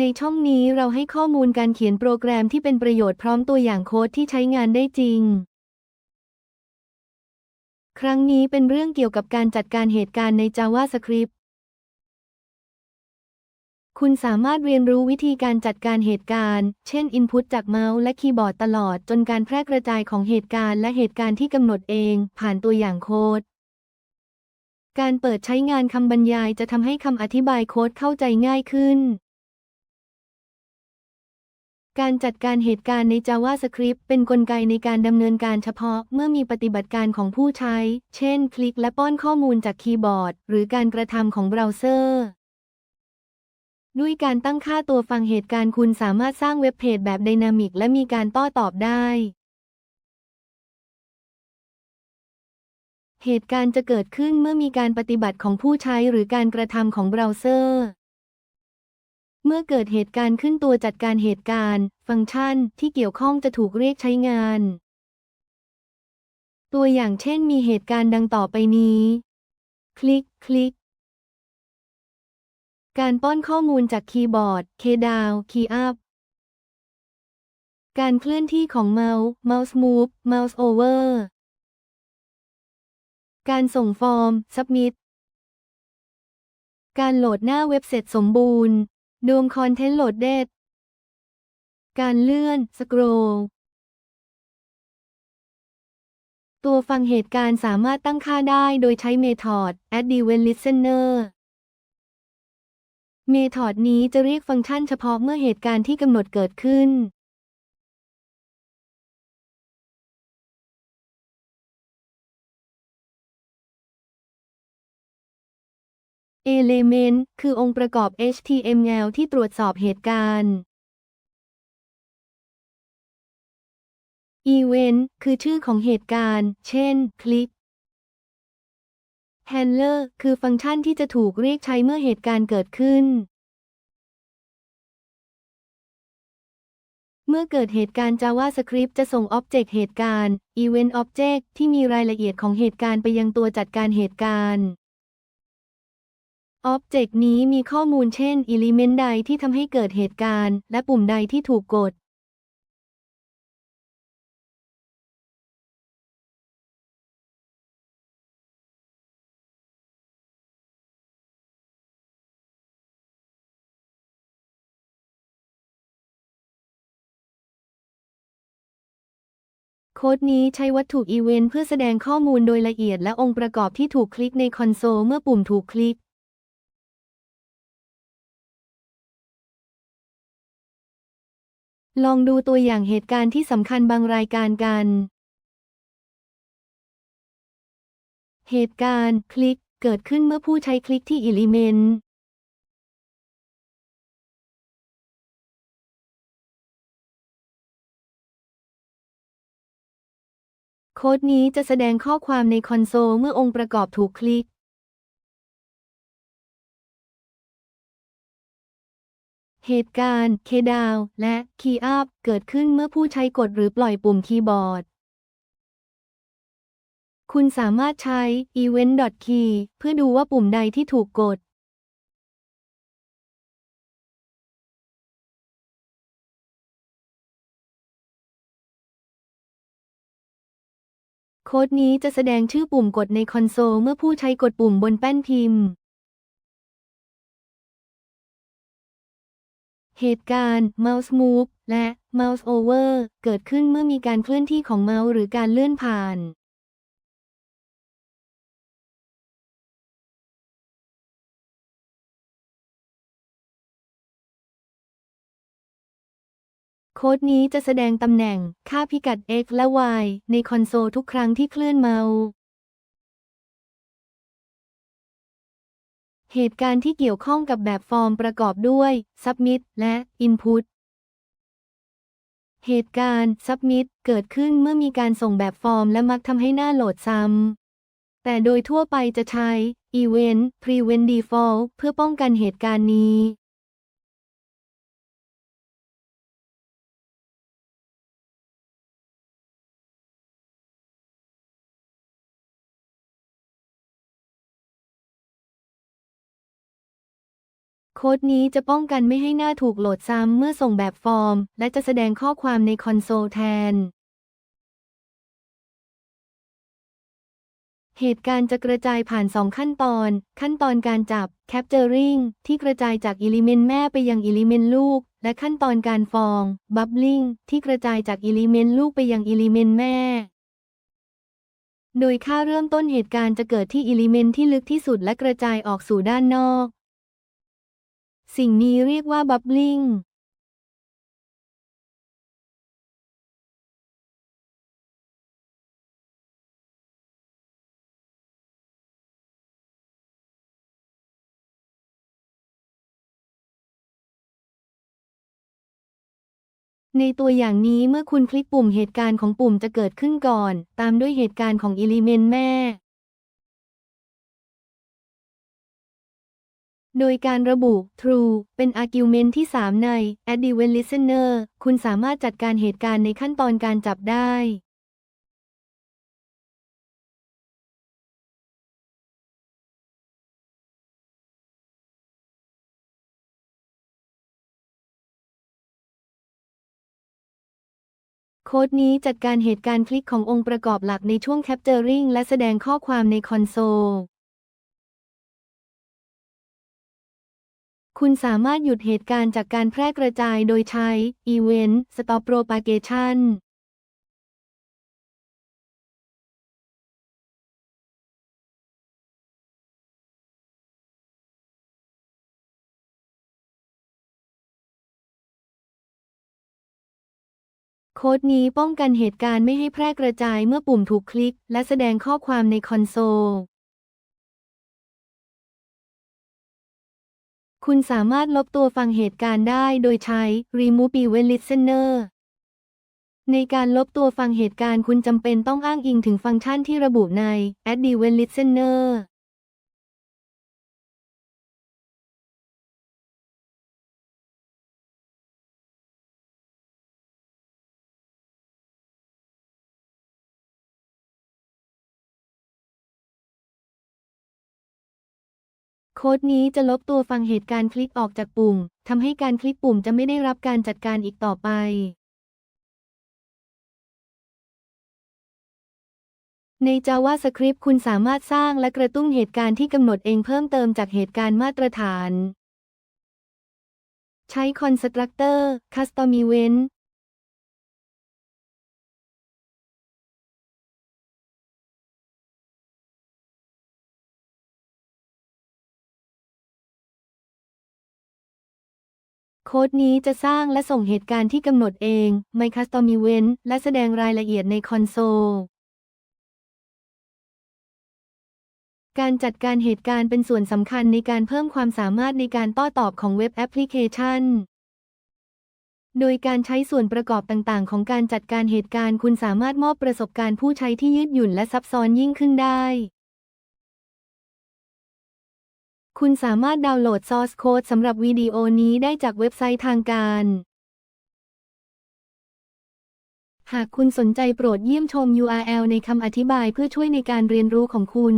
ในช่องนี้เราให้ข้อมูลการเขียนโปรแกรมที่เป็นประโยชน์พร้อมตัวอย่างโค้ดที่ใช้งานได้จริง ครั้งนี้เป็นเรื่องเกี่ยวกับการจัดการเหตุการณ์ใน JavaScript คุณสามารถเรียนรู้วิธีการจัดการเหตุการณ์ เช่น Input จากเมาส์และคีย์บอร์ดตลอดจนการแพร่กระจายของเหตุการณ์และเหตุการณ์ที่กำหนดเองผ่านตัวอย่างโค้ดการเปิดใช้งานคำบรรยายจะทำให้คำอธิบายโค้ดเข้าใจง่ายขึ้น การจัดการเหตุการณ์ใน JavaScript เป็นกลไกในการดำเนินการเฉพาะเมื่อมีปฏิบัติการของผู้ใช้ เช่น คลิกและป้อนข้อมูลจากคีย์บอร์ด หรือการกระทำของเบราว์เซอร์ ด้วยการตั้งค่าตัวฟังเหตุการณ์คุณสามารถสร้างเว็บเพจแบบไดนามิกและมีการโต้อตอบได้ เหตุการณ์จะเกิดขึ้นเมื่อมีการปฏิบัติของผู้ใช้หรือการกระทำของเบราว์เซอร์ เมื่อเกิดเหตุการณ์ขึ้นตัวจัดการเหตุการณ์ ฟังก์ชันที่เกี่ยวข้องจะถูกเรียกใช้งาน ตัวอย่างเช่นมีเหตุการณ์ดังต่อไปนี้ คลิก คลิก การป้อนข้อมูลจากคีย์บอร์ด K down Key up การเคลื่อนที่ของเมาส์ Mouse move Mouse over การส่งฟอร์ม Submit การโหลดหน้าเว็บเสร็จสมบูรณ์ ดวงคอนเทนต์โหลดเดดการเลื่อน สครอลตัวฟังเหตุการณ์สามารถตั้งค่าได้โดยใช้เมธอด add event listener เมธอดนี้จะเรียกฟังก์ชันเฉพาะเมื่อเหตุการณ์ที่กำหนดเกิดขึ้น Element คือองค์ประกอบ HTML ที่ตรวจสอบเหตุการณ์ Event คือชื่อของเหตุการณ์ เช่น คลิก Handler คือฟังก์ชันที่จะถูกเรียกใช้เมื่อเหตุการณ์เกิดขึ้น เมื่อเกิดเหตุการณ์ JavaScript จะส่ง Object เหตุการณ์ Event Object ที่มีรายละเอียดของเหตุการณ์ไปยังตัวจัดการเหตุการณ์ Object นี้มีข้อมูลเช่น Element ใดที่ทำให้เกิดเหตุการณ์ และปุ่มใดที่ถูกกด โค้ดนี้ใช้วัตถุอีเวนต์เพื่อแสดงข้อมูลโดยละเอียดและองค์ประกอบที่ถูกคลิกในคอนโซลเมื่อปุ่มถูกคลิก ลองดูตัวอย่างเหตุการณ์ที่สำคัญบางรายการกัน เหตุการณ์คลิกเกิดขึ้นเมื่อผู้ใช้คลิกที่ Element โค้ดนี้จะแสดงข้อความในคอนโซลเมื่อองค์ประกอบถูกคลิก เหตุการณ์ Kdown และ Key up เกิดขึ้นเมื่อผู้ใช้กดหรือปล่อยปุ่มคีย์บอร์ด คุณสามารถใช้ event.key เพื่อดูว่าปุ่มใดที่ถูกกด โค้ดนี้จะแสดงชื่อปุ่มกดในคอนโซลเมื่อผู้ใช้กดปุ่มบนแป้นพิมพ์ เหตุการณ์ Mouse Move และ Mouse Over เกิดขึ้นเมื่อมีการเคลื่อนที่ของเมาส์หรือการเลื่อนผ่าน โค้ดนี้จะแสดงตำแหน่งค่าพิกัด x และ y ในคอนโซลทุกครั้งที่เคลื่อนเมาส์ เหตุการณ์ที่เกี่ยวข้องกับแบบฟอร์มประกอบด้วย Submit และ Input เหตุการณ์ Submit เกิดขึ้นเมื่อมีการส่งแบบฟอร์มและมักทำให้หน้าโหลดซ้ำ แต่โดยทั่วไปจะใช้ Event Prevent Default เพื่อป้องกันเหตุการณ์นี้ ค้ค้ดนี้จะป้องกันไม่ให้หน้าถูกโหลดซ้ำเมื่อส่งแบบฟอร์ม และจะแสดงข้อความในคอนโซลแทน เหตุการณ์จะกระจายผ่าน 2 ขั้นตอน ขั้นตอนการจับ capturing ที่กระจายจากอิเลเมนต์แม่ไปยังอิเลเมนต์ลูก และขั้นตอนการฟอง bubbling ที่กระจายจากอิเลเมนต์ลูกไปยังอิเลเมนต์แม่โดยค่าเริ่มต้นเหตุการณ์จะเกิดที่อิเลเมนต์ที่ลึกที่สุดและกระจายออกสู่ด้านนอก สิ่งนี้เรียกว่า bubbling ในตัวอย่างนี้เมื่อคุณคลิกปุ่มเหตุการณ์ของปุ่มจะเกิดขึ้นก่อน ตามด้วยเหตุการณ์ของอิเลเมนต์แม่ โดยการระบุ true เป็น argument ที่ 3 ใน add event listener คุณสามารถจัดการเหตุการณ์ในขั้นตอนการจับได้ โค้ดนี้จัดการเหตุการณ์คลิกขององค์ประกอบหลักในช่วง capturing และแสดงข้อความในคอนโซล คุณสามารถหยุดเหตุการณ์จากการแพร่กระจายโดยใช้ Event Stop Propagation โค้ดนี้ป้องกันเหตุการณ์ไม่ให้แพร่กระจายเมื่อปุ่มถูกคลิก และแสดงข้อความในคอนโซล คุณสามารถลบตัวฟังเหตุการณ์ได้โดยใช้ Remove Event Listener ในการลบตัวฟังเหตุการณ์คุณจำเป็นต้องอ้างอิงถึงฟังก์ชันที่ระบุใน Add Event Listener ค้ดนี้จะลบตัวฟังเหตุการณ์คลิกออกจากปุ่ม ทำให้การคลิกปุ่มจะไม่ได้รับการจัดการอีกต่อไป ใน JavaScript คุณสามารถสร้างและกระตุ้นเหตุการณ์ที่กำหนดเองเพิ่มเติมจากเหตุการณ์มาตรฐาน ใช้ Constructor Custom Event ค้ดนี้จะสร้างและส่งเหตุการณ์ที่กำหนดเอง My Custom Event และแสดงรายละเอียดในคอนโซล การจัดการเหตุการณ์เป็นส่วนสำคัญในการเพิ่มความสามารถในการต้อตอบของเว็บแอปพลิเคชันโดยการใช้ส่วนประกอบต่างๆ ของการจัดการเหตุการณ์ คุณสามารถมอบประสบการณ์ผู้ใช้ที่ยืดหยุ่นและซับซ้อนยิ่งขึ้นได้ คุณสามารถดาวน์โหลด Source Code สำหรับวิดีโอนี้ได้จากเว็บไซต์ทางการ หากคุณสนใจโปรดเยี่ยมชม URL ในคำอธิบายเพื่อช่วยในการเรียนรู้ของคุณ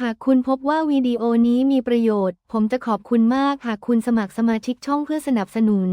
หากคุณพบว่าวิดีโอนี้มีประโยชน์ ผมจะขอบคุณมากหากคุณสมัครสมาชิกช่องเพื่อสนับสนุน